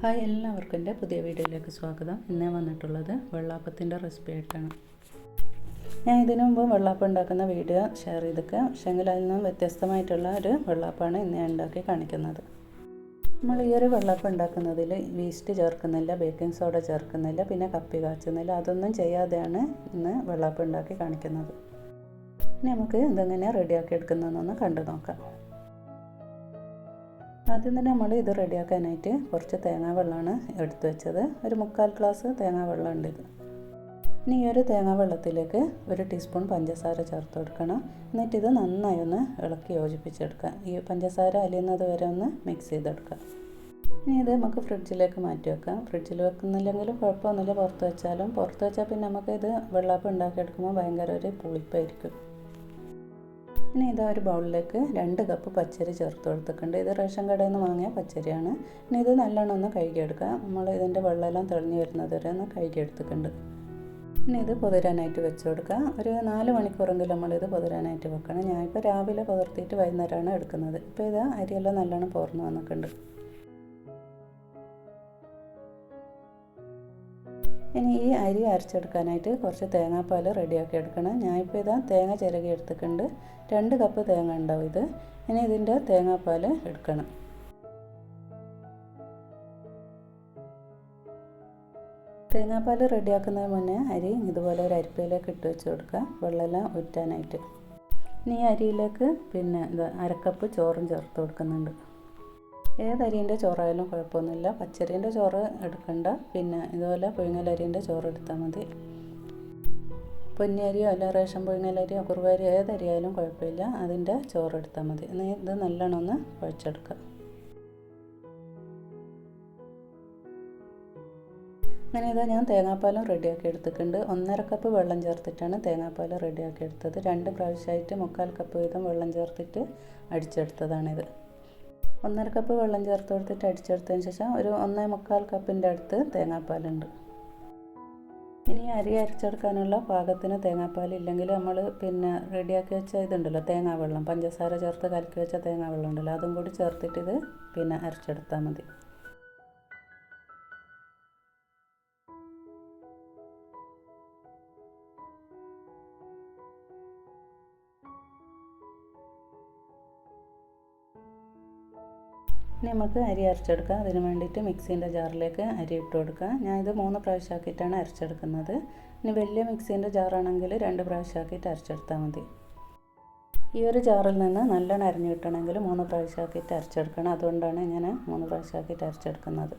Hi എല്ലാവർക്കും എന്റെ പുതിയ വീഡിയോയിലേക്ക് സ്വാഗതം. ഇന്ന് വന്നിട്ടുള്ളത് വെള്ളാപ്പത്തിന്റെ റെസിപ്പി ആയിട്ടാണ്. ഞാൻ ഇതിനു മുമ്പ് വെള്ളാപ്പം ഉണ്ടാക്കുന്ന വീഡിയോ ഷെയർ ചെയ്തൊക്കെ പക്ഷേങ്കിൽ അതിൽ നിന്നും വ്യത്യസ്തമായിട്ടുള്ള ഒരു വെള്ളാപ്പാണ് ഇന്ന് ഞാൻ ഉണ്ടാക്കി കാണിക്കുന്നത്. നമ്മൾ ഈ ഒരു വെള്ളപ്പം ഉണ്ടാക്കുന്നതിൽ ഈസ്റ്റ് ചേർക്കുന്നില്ല ബേക്കിംഗ് സോഡ ചേർക്കുന്നില്ല പിന്നെ കപ്പി കാച്ചുന്നില്ല അതൊന്നും ചെയ്യാതെയാണ് ഇന്ന് വെള്ളാപ്പം ഉണ്ടാക്കി കാണിക്കുന്നത്. ഇനി നമുക്ക് ഇതെങ്ങനെ റെഡിയാക്കി എടുക്കുന്നതെന്നൊന്ന് കണ്ടു നോക്കാം. ആദ്യം തന്നെ നമ്മൾ ഇത് റെഡിയാക്കാനായിട്ട് കുറച്ച് തേങ്ങാ വെള്ളമാണ് എടുത്തു വെച്ചത്. ഒരു മുക്കാൽ ഗ്ലാസ് തേങ്ങാ വെള്ളം ഉണ്ട് ഇത്. ഇനി ഈ ഒരു തേങ്ങാ വെള്ളത്തിലേക്ക് ഒരു ടീസ്പൂൺ പഞ്ചസാര ചേർത്ത് കൊടുക്കണം. എന്നിട്ട് ഇത് നന്നായി ഒന്ന് ഇളക്കി യോജിപ്പിച്ചെടുക്കുക. ഈ പഞ്ചസാര അലിയുന്നത് വരെ ഒന്ന് മിക്സ് ചെയ്തെടുക്കുക. ഇനി ഇത് നമുക്ക് ഫ്രിഡ്ജിലേക്ക് മാറ്റി വെക്കാം. ഫ്രിഡ്ജിൽ വെക്കുന്നില്ലെങ്കിലും കുഴപ്പമൊന്നുമില്ല. പുറത്ത് വെച്ചാലും പുറത്ത് വെച്ചാൽ പിന്നെ നമുക്ക് ഇത് വെള്ളപ്പം ഉണ്ടാക്കിയെടുക്കുമ്പോൾ ഭയങ്കര ഒരു പുളിപ്പായിരിക്കും. ഇനി ഇതാ ഒരു ബൗളിലേക്ക് രണ്ട് കപ്പ് പച്ചരി ചേർത്ത് കൊടുത്തിട്ടുണ്ട്. ഇത് റേഷൻ കടയിൽ നിന്ന് വാങ്ങിയ പച്ചരിയാണ്. ഇനി ഇത് നല്ലോണം ഒന്ന് കഴുകിയെടുക്കുക. നമ്മൾ ഇതിന്റെ വെള്ളമെല്ലാം തെളിഞ്ഞു വരുന്നത് വരെ ഒന്ന് കഴുകിയെടുത്തിട്ടുണ്ട്. ഇനി ഇത് പുതരാനായിട്ട് വെച്ച് കൊടുക്കുക. ഒരു നാല് മണിക്കൂറെങ്കിലും നമ്മളിത് പുതരാനായിട്ട് വെക്കണം. ഞാനിപ്പോൾ രാവിലെ പുതിർത്തിയിട്ട് വൈകുന്നേരമാണ് എടുക്കുന്നത്. ഇപ്പോൾ ഇത് അരിയെല്ലാം നല്ലോണം പോർന്ന് വന്നിട്ടുണ്ട്. ഇനി ഈ അരി അരച്ചെടുക്കാനായിട്ട് കുറച്ച് തേങ്ങാപ്പാൽ റെഡിയാക്കി എടുക്കണം. ഞാനിപ്പോൾ ഇതാ തേങ്ങ ചിരകി എടുത്തിട്ടുണ്ട്. രണ്ട് കപ്പ് തേങ്ങ ഉണ്ടാവും ഇത്. ഇനി ഇതിന്റെ തേങ്ങാപ്പാൽ എടുക്കണം. തേങ്ങാപ്പാൽ റെഡിയാക്കുന്നതിന് മുന്നേ അരി ഇതുപോലെ ഒരു അരിപ്പയിലേക്ക് ഇട്ട് വെച്ച് കൊടുക്കുക. വെള്ളമെല്ലാം ഉറ്റാനായിട്ട് ഇനി അരിയിലേക്ക് പിന്നെ അരക്കപ്പ് ചോറും ചേർത്ത് കൊടുക്കുന്നുണ്ട്. ഏതരീന്റെ ചോറായാലും കുഴപ്പമൊന്നുമില്ല. പച്ചരീന്റെ ചോറ് എടുക്കണ്ട. പിന്നെ ഇതുപോലെ പുഴുങ്ങലരീന്റെ ചോറ് എടുത്താൽ മതി. പൊന്നിയരിയോ അല്ല റേഷൻ പുഴുങ്ങലരിയോ കുറുവരിയോ ഏതരിയായാലും കുഴപ്പമില്ല. അതിന്റെ ചോറ് എടുത്താൽ മതി. ഇത് നല്ലോണം ഒന്ന് കുഴച്ചെടുക്കുക അങ്ങനെ ഇതാ ഞാൻ തേങ്ങാപ്പാലും റെഡിയാക്കി എടുത്തിട്ടുണ്ട്. ഒന്നര കപ്പ് വെള്ളം ചേർത്തിട്ടാണ് തേങ്ങാപ്പാൽ റെഡിയാക്കി എടുത്തത്. രണ്ട് പ്രാവശ്യമായിട്ട് മുക്കാൽ കപ്പ് വീതം വെള്ളം ചേർത്തിട്ട് അടിച്ചെടുത്തതാണിത്. ഒന്നര കപ്പ് വെള്ളം ചേർത്ത് കൊടുത്തിട്ട് അടിച്ചെടുത്തതിന് ശേഷം ഒരു ഒന്നേ മുക്കാൽ കപ്പിന്റെ അടുത്ത് തേങ്ങാപ്പാലുണ്ട്. ഇനി അരി അരച്ചെടുക്കാനുള്ള പാകത്തിന് തേങ്ങാപ്പാൽ ഇല്ലെങ്കിൽ നമ്മൾ പിന്നെ റെഡിയാക്കി വെച്ച ഇതുണ്ടല്ലോ തേങ്ങാവെള്ളം പഞ്ചസാര ചേർത്ത് കലക്കി വെച്ച തേങ്ങാവെള്ളം ഉണ്ടല്ലോ അതും കൂടി ചേർത്തിട്ട് ഇത് പിന്നെ അരച്ചെടുത്താൽ മതി. ഇനി നമുക്ക് അരി അരച്ചെടുക്കാം അതിന് വേണ്ടിയിട്ട് മിക്സീന്റെ ജാറിലേക്ക് അരി ഇട്ട് കൊടുക്കുക. ഞാൻ ഇത് മൂന്ന് പ്രാവശ്യമാക്കിയിട്ടാണ് അരച്ചെടുക്കുന്നത്. ഇനി വലിയ മിക്സീന്റെ ജാറാണെങ്കിൽ രണ്ട് പ്രാവശ്യമാക്കിയിട്ട് അരച്ചെടുത്താൽ മതി. ഈ ഒരു ജാറിൽ നിന്ന് നല്ലോണം അരിഞ്ഞു കിട്ടണമെങ്കിൽ മൂന്ന് പ്രാവശ്യമാക്കിയിട്ട് അരച്ചെടുക്കണം. അതുകൊണ്ടാണ് ഞാൻ മൂന്ന് പ്രാവശ്യമാക്കിയിട്ട് അരച്ചെടുക്കുന്നത്.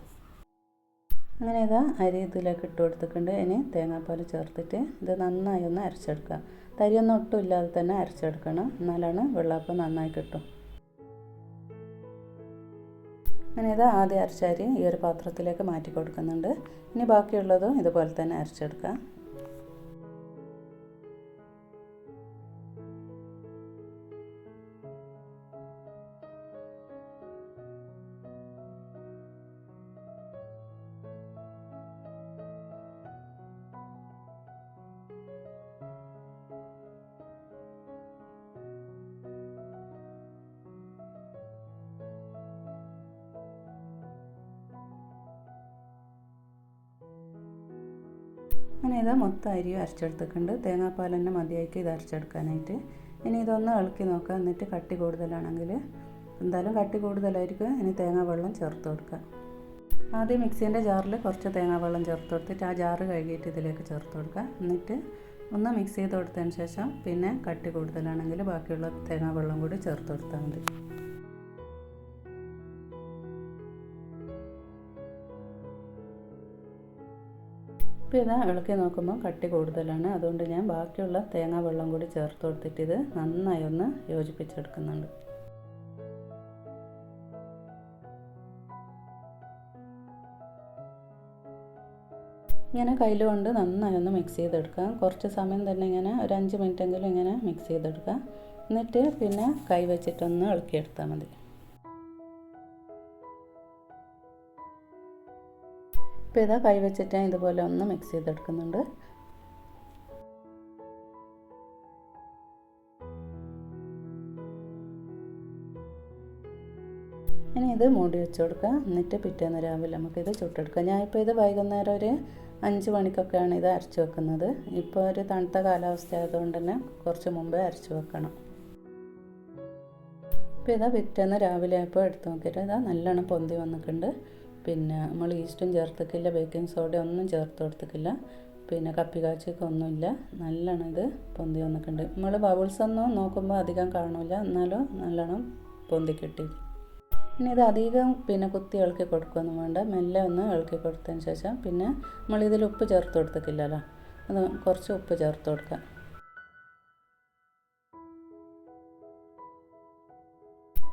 അങ്ങനെ ഇതാ അരി ഇതിലേക്ക് ഇട്ട് കൊടുത്തിട്ടുണ്ട്. ഇനി തേങ്ങാപ്പാൽ ചേർത്തിട്ട് ഇത് നന്നായി ഒന്ന് അരച്ചെടുക്കുക. തരിയൊന്നും ഒട്ടും ഇല്ലാതെ തന്നെ അരച്ചെടുക്കണം. എന്നാലാണ് വെള്ളപ്പം നന്നായി കിട്ടും. അങ്ങനെ ഇത് ആദ്യം അരച്ച അരി ഈ ഒരു പാത്രത്തിലേക്ക് മാറ്റി കൊടുക്കുന്നുണ്ട്. ഇനി ബാക്കിയുള്ളതും ഇതുപോലെ തന്നെ അരച്ചെടുക്കുക അങ്ങനെ ഇത് മൊത്തം അരി അരച്ചെടുത്തിട്ടുണ്ട്. തേങ്ങാപ്പാൽ തന്നെ മതിയാക്കി ഇത് അരച്ചെടുക്കാനായിട്ട്. ഇനി ഇതൊന്ന് ഇളക്കി നോക്കുക. എന്നിട്ട് കട്ടി കൂടുതലാണെങ്കിൽ എന്തായാലും കട്ടി കൂടുതലായിരിക്കും. ഇനി തേങ്ങാ വെള്ളം ചേർത്ത് കൊടുക്കുക. ആദ്യം മിക്സീന്റെ ജാറിൽ കുറച്ച് തേങ്ങാ വെള്ളം ചേർത്ത് കൊടുത്തിട്ട് ആ ജാറ് കഴുകിയിട്ട് ഇതിലേക്ക് ചേർത്ത് കൊടുക്കുക. എന്നിട്ട് ഒന്ന് മിക്സ് ചെയ്ത് കൊടുത്തതിന് ശേഷം പിന്നെ കട്ടി കൂടുതലാണെങ്കിൽ ബാക്കിയുള്ള തേങ്ങാ വെള്ളം കൂടി ചേർത്ത് കൊടുത്താൽ മതി. ഇപ്പോൾ ഇത് ഇളക്കി നോക്കുമ്പോൾ കട്ടി കൂടുതലാണ്. അതുകൊണ്ട് ഞാൻ ബാക്കിയുള്ള തേങ്ങാ വെള്ളം കൂടി ചേർത്ത് കൊടുത്തിട്ട് ഇത് നന്നായി ഒന്ന് യോജിപ്പിച്ചെടുക്കുന്നുണ്ട്. ഇങ്ങനെ കയ്യിൽ കൊണ്ട് നന്നായി ഒന്ന് മിക്സ് ചെയ്തെടുക്കാം കുറച്ച് സമയം തന്നെ ഇങ്ങനെ ഒരു അഞ്ച് മിനിറ്റെങ്കിലും ഇങ്ങനെ മിക്സ് ചെയ്തെടുക്കാം എന്നിട്ട് പിന്നെ കൈ വെച്ചിട്ടൊന്ന് ഇളക്കിയെടുത്താൽ മതി. ഇപ്പോൾ ഇതാ കൈ വെച്ചിട്ട് ഇതുപോലെ ഒന്ന് മിക്സ് ചെയ്തെടുക്കുന്നുണ്ട്. ഇനി ഇത് മൂടി വെച്ച് കൊടുക്കുക. എന്നിട്ട് പിറ്റേന്ന് രാവിലെ നമുക്കിത് ചുട്ടെടുക്കാം. ഞാനിപ്പോൾ ഇത് വൈകുന്നേരം ഒരു അഞ്ച് മണിക്കൊക്കെയാണ് ഇത് അരച്ച് വെക്കുന്നത്. ഇപ്പോൾ ഒരു തണുത്ത കാലാവസ്ഥ ആയതുകൊണ്ട് തന്നെ കുറച്ച് മുമ്പേ അരച്ച് വെക്കണം. ഇപ്പോൾ ഇതാ പിറ്റേന്ന് രാവിലെ ആയപ്പോൾ എടുത്ത് നോക്കിയിട്ട് ഇതാ നല്ലോണം പൊന്തി വന്നിട്ടുണ്ട്. പിന്നെ നമ്മൾ ഈസ്റ്റും ചേർത്തിക്കില്ല ബേക്കിംഗ് സോഡ ഒന്നും ചേർത്ത് കൊടുത്തിക്കില്ല പിന്നെ കപ്പി കാച്ചൊക്കെ ഒന്നുമില്ല. നല്ലോണം ഇത് പൊന്തി വന്നിട്ടുണ്ട്. നമ്മൾ ബബിൾസ് ഒന്നും നോക്കുമ്പോൾ അധികം കാണില്ല എന്നാലും നല്ലോണം പൊന്തി കിട്ടി ഇനി ഇത് അധികം പിന്നെ കുത്തി ഇളക്കി കൊടുക്കുകയൊന്നും വേണ്ട. മെല്ലെ ഒന്ന് ഇളക്കി കൊടുത്തതിന് ശേഷം പിന്നെ നമ്മൾ നമ്മളിതിൽ ഉപ്പ് ചേർത്ത് കൊടുത്തിട്ടില്ലല്ലോ. അത് കുറച്ച് ഉപ്പ് ചേർത്ത് കൊടുക്കാം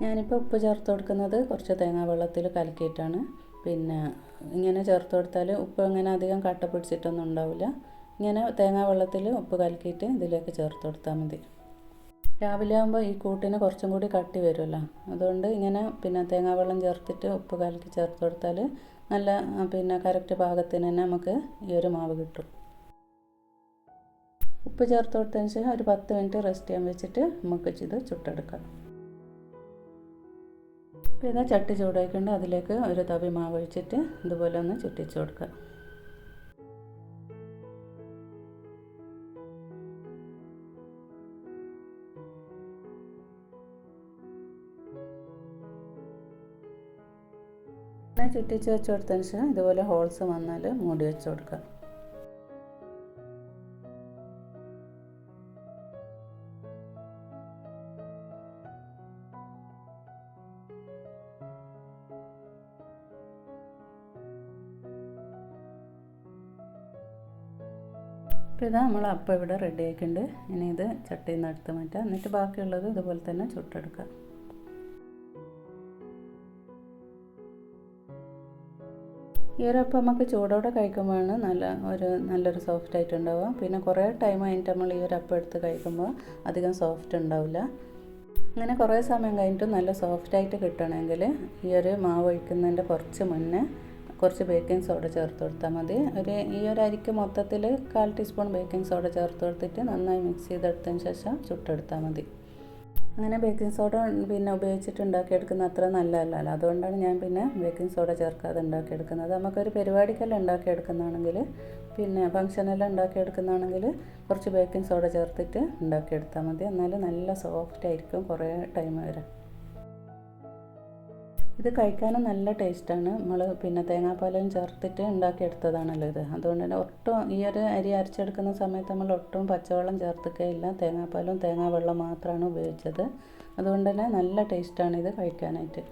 ഞാനിപ്പോൾ ഉപ്പ് ചേർത്ത് കൊടുക്കുന്നത് കുറച്ച് തേങ്ങാ വെള്ളത്തിൽ കലക്കിയിട്ടാണ്. പിന്നെ ഇങ്ങനെ ചേർത്ത് കൊടുത്താൽ ഉപ്പ് അങ്ങനെ അധികം കട്ട പിടിച്ചിട്ടൊന്നും ഉണ്ടാവില്ല. ഇങ്ങനെ തേങ്ങാ വെള്ളത്തിൽ ഉപ്പ് കലക്കിയിട്ട് ഇതിലേക്ക് ചേർത്ത് കൊടുത്താൽ മതി. രാവിലെ ആകുമ്പോൾ ഈ കൂട്ടിന് കുറച്ചും കൂടി കട്ടി വരുമല്ലോ. അതുകൊണ്ട് ഇങ്ങനെ പിന്നെ തേങ്ങാ വെള്ളം ചേർത്തിട്ട് ഉപ്പ് കലക്കി ചേർത്ത് കൊടുത്താൽ നല്ല പിന്നെ കറക്റ്റ് പാകത്തിന് തന്നെ നമുക്ക് ഈ ഒരു മാവ് കിട്ടും. ഉപ്പ് ചേർത്ത് കൊടുത്തതിന് ശേഷം ഒരു പത്ത് മിനിറ്റ് റെസ്റ്റ് ചെയ്യാൻ വെച്ചിട്ട് നമുക്ക് ഇത് ചുട്ടെടുക്കാം. അപ്പോൾ ഇതാ ചട്ടി ചൂടാക്കിക്കൊണ്ട് അതിലേക്ക് ഒരു തവി മാവ് ഒഴിച്ചിട്ട് ഇതുപോലെ ഒന്ന് ചുറ്റിച്ച് കൊടുക്കുക. ചുറ്റിച്ച് വെച്ച് കൊടുത്തതിന് ശേഷം ഇതുപോലെ ഹോൾസ് വന്നാൽ മൂടി വെച്ച് കൊടുക്കുക. ഇപ്പോൾ ഇതാ നമ്മൾ അപ്പം ഇവിടെ റെഡി ആയിട്ടുണ്ട്. ഇനി ഇത് ചട്ടിയിൽ നിന്ന് എടുത്ത് മാറ്റാം. എന്നിട്ട് ബാക്കിയുള്ളത് ഇതുപോലെ തന്നെ ചുട്ടെടുക്കാം. ഈ ഒരു അപ്പം നമുക്ക് ചൂടോടെ കഴിക്കുമ്പോഴാണ് നല്ല ഒരു നല്ലൊരു സോഫ്റ്റ് ആയിട്ട് ഉണ്ടാവുക പിന്നെ കുറേ ടൈം കഴിഞ്ഞിട്ട് നമ്മൾ ഈ ഒരു അപ്പം എടുത്ത് കഴിക്കുമ്പോൾ അധികം സോഫ്റ്റ് ഉണ്ടാവില്ല. അങ്ങനെ കുറേ സമയം കഴിഞ്ഞിട്ട് നല്ല സോഫ്റ്റ് ആയിട്ട് കിട്ടണമെങ്കിൽ ഈ ഒരു മാവ് ഒഴിക്കുന്നതിന്റെ കുറച്ച് മുന്നേ കുറച്ച് ബേക്കിംഗ് സോഡ ചേർത്ത് കൊടുത്താൽ മതി. ഒരു ഈ ഒരു അരിക്ക് മൊത്തത്തിൽ കാൽ ടീസ്പൂൺ ബേക്കിംഗ് സോഡ ചേർത്ത് കൊടുത്തിട്ട് നന്നായി മിക്സ് ചെയ്തെടുത്തതിന് ശേഷം ചുട്ടെടുത്താൽ മതി. അങ്ങനെ ബേക്കിംഗ് സോഡ പിന്നെ ഉപയോഗിച്ചിട്ട് ഉണ്ടാക്കിയെടുക്കുന്ന അത്ര നല്ലതല്ലല്ലോ. അതുകൊണ്ടാണ് ഞാൻ പിന്നെ ബേക്കിംഗ് സോഡ ചേർക്കാതെ ഉണ്ടാക്കിയെടുക്കുന്നത്. നമുക്കൊരു പരിപാടിക്കെല്ലാം ഉണ്ടാക്കിയെടുക്കുന്നതാണെങ്കിൽ പിന്നെ ഫംഗ്ഷനെല്ലാം ഉണ്ടാക്കിയെടുക്കുന്നതാണെങ്കിൽ കുറച്ച് ബേക്കിംഗ് സോഡ ചേർത്തിട്ട് ഉണ്ടാക്കിയെടുത്താൽ മതി. എന്നാൽ നല്ല സോഫ്റ്റ് ആയിരിക്കും കുറേ ടൈം വരെ. ഇത് കഴിക്കാനും നല്ല ടേസ്റ്റാണ്. നമ്മൾ പിന്നെ തേങ്ങാപ്പാലും ചേർത്തിട്ട് ഉണ്ടാക്കിയെടുത്തതാണല്ലോ ഇത്. അതുകൊണ്ട് തന്നെ ഒട്ടും ഈ ഒരു അരി അരച്ചെടുക്കുന്ന സമയത്ത് നമ്മൾ ഒട്ടും പച്ചവെള്ളം ചേർത്തിക്കയില്ല. തേങ്ങാപ്പാലും തേങ്ങാ വെള്ളം മാത്രമാണ് ഉപയോഗിച്ചത്. അതുകൊണ്ട് തന്നെ നല്ല ടേസ്റ്റാണ് ഇത് കഴിക്കാനായിട്ട്.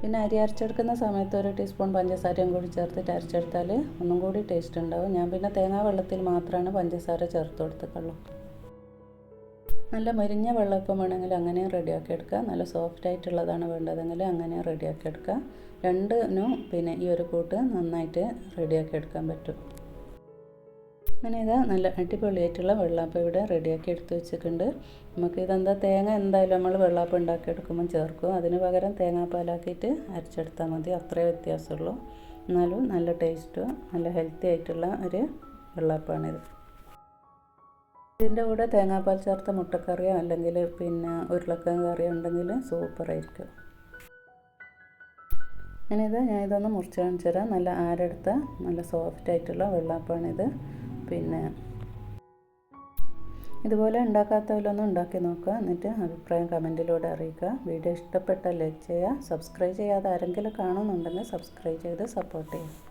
പിന്നെ അരി അരച്ചെടുക്കുന്ന സമയത്ത് ഒരു ടീസ്പൂൺ പഞ്ചസാരയും കൂടി ചേർത്തിട്ട് അരച്ചെടുത്താൽ ഒന്നും കൂടി ടേസ്റ്റ് ഉണ്ടാവും. ഞാൻ പിന്നെ തേങ്ങാ വെള്ളത്തിൽ മാത്രമാണ് പഞ്ചസാര ചേർത്ത് കൊടുത്തിട്ടുള്ളൂ. നല്ല മരിഞ്ഞ വെള്ളപ്പം വേണമെങ്കിൽ അങ്ങനെയും റെഡിയാക്കി എടുക്കുക. നല്ല സോഫ്റ്റ് ആയിട്ടുള്ളതാണ് വേണ്ടതെങ്കിൽ അങ്ങനെയും റെഡിയാക്കി എടുക്കുക. രണ്ടിനും പിന്നെ ഈ ഒരു കൂട്ട് നന്നായിട്ട് റെഡിയാക്കി എടുക്കാൻ പറ്റും. അങ്ങനെ ഇതാ നല്ല അടിപൊളിയായിട്ടുള്ള വെള്ളാപ്പം ഇവിടെ റെഡിയാക്കി എടുത്ത് വെച്ചിട്ടുണ്ട്. നമുക്ക് ഇതെന്താ? തേങ്ങ എന്തായാലും നമ്മൾ വെള്ളാപ്പം ഉണ്ടാക്കിയെടുക്കുമ്പോൾ ചേർക്കും. അതിന് പകരം തേങ്ങാപ്പാലാക്കിയിട്ട് അരച്ചെടുത്താൽ മതി. അത്രേ വ്യത്യാസമുള്ളൂ. എന്നാലും നല്ല ടേസ്റ്റും നല്ല ഹെൽത്തി ആയിട്ടുള്ള ഒരു വെള്ളാപ്പമാണിത് ഇതിന്റെ കൂടെ തേങ്ങാപ്പാൽ ചേർത്ത മുട്ടക്കറിയോ അല്ലെങ്കിൽ പിന്നെ ഉരുളക്കിഴങ്ങ് കറിയോ ഉണ്ടെങ്കിൽ സൂപ്പറായിരിക്കും ഞാനിത് ഞാൻ ഇതൊന്ന് മുറിച്ച് കാണിച്ചു തരാം. നല്ല ആരെടുത്ത നല്ല സോഫ്റ്റ് ആയിട്ടുള്ള വെള്ളാപ്പാണിത്. പിന്നെ ഇതുപോലെ ഉണ്ടാക്കാത്തവരൊന്നും ഉണ്ടാക്കി നോക്കുക. എന്നിട്ട് അഭിപ്രായം കമന്റിലൂടെ അറിയിക്കുക. വീഡിയോ ഇഷ്ടപ്പെട്ട ലൈക്ക് ചെയ്യുക. സബ്സ്ക്രൈബ് ചെയ്യാതെ ആരെങ്കിലും കാണുന്നുണ്ടെങ്കിൽ സബ്സ്ക്രൈബ് ചെയ്ത് സപ്പോർട്ട് ചെയ്യുക.